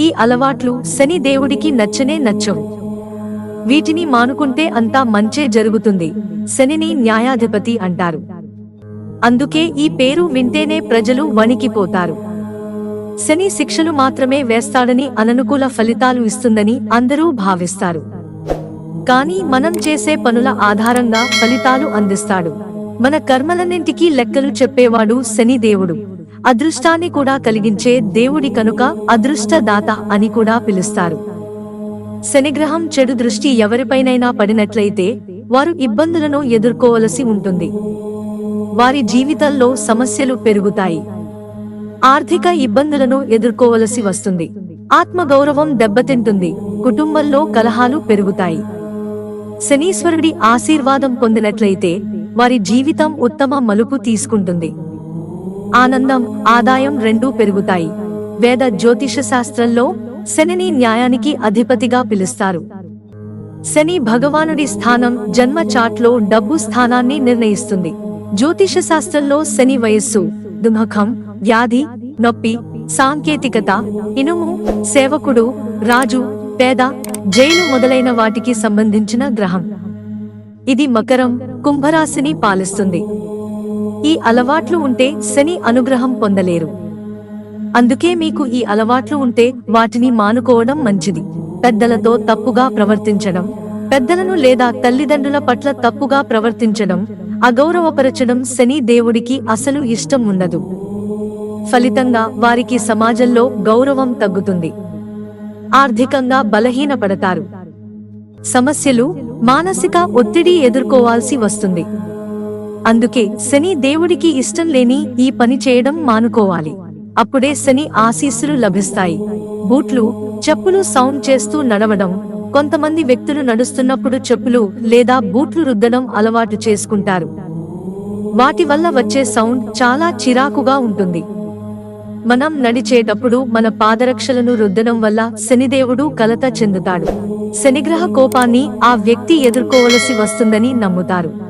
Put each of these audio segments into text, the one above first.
ఈ అలవాట్లు శని దేవుడికి నచ్చనే నచ్చవు. వీటిని మానుకుంటే అంతా మంచే జరుగుతుంది. శనిని న్యాయాధిపతి అంటారు. అందుకే ఈ పేరు వింటేనే ప్రజలు వణికిపోతారు. శని శిక్షలు మాత్రమే వేస్తాడని అననుకూల ఫలితాలు ఇస్తుందని అందరూ భావిస్తారు. కానీ మనం చేసే పనుల ఆధారంగా ఫలితాలు అందిస్తాడు. మన కర్మలన్నింటికీ లెక్కలు చెప్పేవాడు శని దేవుడు. అదృష్టాన్ని కూడా కలిగించే దేవుడి కనుక అదృష్టదాత అని కూడా పిలుస్తారు. శనిగ్రహం చెడు దృష్టి ఎవరిపైనైనా పడినట్లయితే వారు ఇబ్బందులను ఎదుర్కోవలసి ఉంటుంది. వారి జీవితంలో సమస్యలు పెరుగుతాయి. ఆర్థిక ఇబ్బందులను ఎదుర్కోవలసి వస్తుంది. ఆత్మగౌరవం దెబ్బతింటుంది. కుటుంబంలో కలహాలు పెరుగుతాయి. శనీశ్వరుడి ఆశీర్వాదం పొందినట్లయితే వారి జీవితం ఉత్తమ మలుపు తీసుకుంటుంది. ఆనందం ఆదాయం రెండూ పెరుగుతాయి. వేద జ్యోతిష శాస్త్రంలో శనిని న్యాయానికి అధిపతిగా పిలుస్తారు. శని భగవానుడి స్థానం జన్మ చాట్లో డబ్బు స్థానాన్ని నిర్ణయిస్తుంది. జ్యోతిష శాస్త్రంలో శని వయస్సు దుమఖం వ్యాధి నొప్పి సాంకేతికత ఇనుము సేవకుడు రాజు పేద జైలు మొదలైన వాటికి సంబంధించిన గ్రహం. ఇది మకరం కుంభరాశిని పాలిస్తుంది. ఈ అలవాట్లు ఉంటే శని అనుగ్రహం పొందలేరు. అందుకే మీకు ఈ అలవాట్లు ఉంటే వాటిని మానుకోవడం మంచిది. పెద్దలతో తప్పుగా ప్రవర్తించడం పెద్దలను లేదా తల్లిదండ్రుల పట్ల తప్పుగా ప్రవర్తించడం అగౌరవపరచడం శని దేవుడికి అసలు ఇష్టం ఉండదు. ఫలితంగా వారికి సమాజంలో గౌరవం తగ్గుతుంది. ఆర్థికంగా బలహీనపడతారు. సమస్యలు మానసిక ఒత్తిడి ఎదుర్కోవాల్సి వస్తుంది. అందుకే శని దేవుడికి ఇష్టం లేని ఈ పని చేయడం మానుకోవాలి. అప్పుడే శని ఆశీస్సులు లభిస్తాయి. బూట్లు చెప్పులు సౌండ్ చేస్తూ నడవడం కొంతమంది వ్యక్తులు నడుస్తున్నప్పుడు చెప్పులు లేదా బూట్లు రుద్దడం అలవాటు చేసుకుంటారు. వాటి వల్ల వచ్చే సౌండ్ చాలా చిరాకుగా ఉంటుంది. మనం నడిచేటప్పుడు మన పాదరక్షలను రుద్దడం వల్ల శనిదేవుడు కలత చెందుతాడు. శనిగ్రహ కోపాన్ని ఆ వ్యక్తి ఎదుర్కోవలసి వస్తుందని నమ్ముతారు.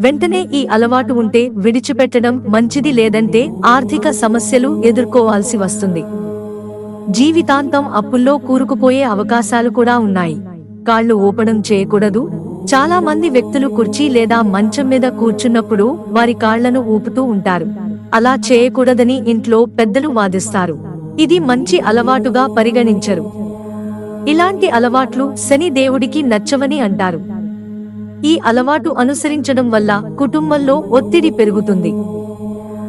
వెంటనే ఈ అలవాటు ఉంటే విడిచిపెట్టడం మంచిది లేదంటే ఆర్థిక సమస్యలు ఎదుర్కోవాల్సి వస్తుంది. జీవితాంతం అప్పుల్లో కూరుకుపోయే అవకాశాలు కూడా ఉన్నాయి. కాళ్ళు ఊపడం చేయకూడదు. చాలా మంది వ్యక్తులు కుర్చీ లేదా మంచం మీద కూర్చున్నప్పుడు వారి కాళ్ళను ఊపుతూ ఉంటారు. అలా చేయకూడదని ఇంట్లో పెద్దలు వాదిస్తారు. ఇది మంచి అలవాటుగా పరిగణించరు. ఇలాంటి అలవాట్లు శని దేవుడికి నచ్చవని అంటారు. ఈ అలవాటు అనుసరించడం వల్ల కుటుంబంలో ఒత్తిడి పెరుగుతుంది.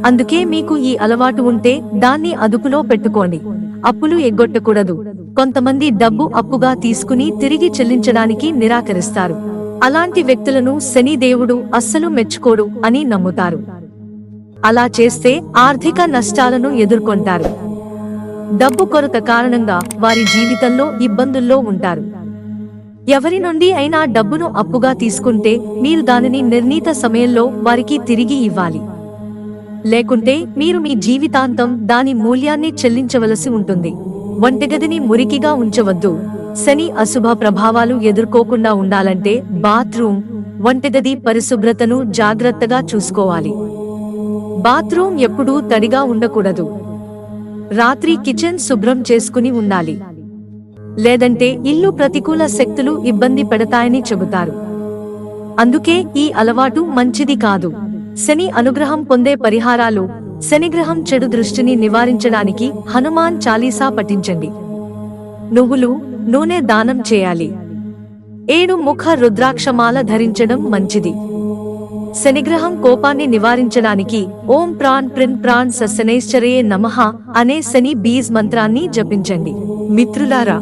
అందుకే మీకు ఈ అలవాటు ఉంటే దాన్ని అదుపులో పెట్టుకోండి. అప్పులు ఎగ్గొట్టకూడదు. కొంతమంది డబ్బు అప్పుగా తీసుకుని తిరిగి చెల్లించడానికి నిరాకరిస్తారు. అలాంటి వ్యక్తులను శని దేవుడు అస్సలు మెచ్చుకోడు అని నమ్ముతారు. అలా చేస్తే ఆర్థిక నష్టాలను ఎదుర్కొంటారు. డబ్బు కొరత కారణంగా వారి జీవితంలో ఇబ్బందుల్లో ఉంటారు. ఎవరి నుండి అయినా డబ్బును అప్పుగా తీసుకుంటే మీరు దానిని నిర్ణీత సమయంలో వారికి తిరిగి ఇవ్వాలి. లేకుంటే మీరు మీ జీవితాంతం దాని మూల్యాన్ని చెల్లించవలసి ఉంటుంది. వంటగదిని మురికిగా ఉంచవద్దు. శని అశుభ ప్రభావాలు ఎదుర్కోకుండా ఉండాలంటే బాత్రూమ్ వంటగది పరిశుభ్రతను జాగ్రత్తగా చూసుకోవాలి. బాత్రూమ్ ఎప్పుడూ తడిగా ఉండకూడదు. రాత్రి కిచెన్ శుభ్రం చేసుకుని ఉండాలి. లేదంటే ఇల్లు ప్రతికూల శక్తులు ఇబ్బంది పెడతాయని చెబుతారు. అందుకే ఈ అలవాటు మంచిది కాదు. శని అనుగ్రహం పొందే పరిహారాలు శనిగ్రహం చెడు దృష్టిని నివారించడానికి హనుమాన్ చాలీసా పఠించండి. నువ్వులు నూనె దానం చేయాలి. ఏడు ముఖ రుద్రాక్షమాల ధరించడం మంచిది. శనిగ్రహం కోపాన్ని నివారించడానికి ఓం ప్రాన్ ప్రిన్ ప్రాన్ సశనైశ్చరయే నమః అనే శని బీజ్ మంత్రాన్ని జపించండి. మిత్రులారా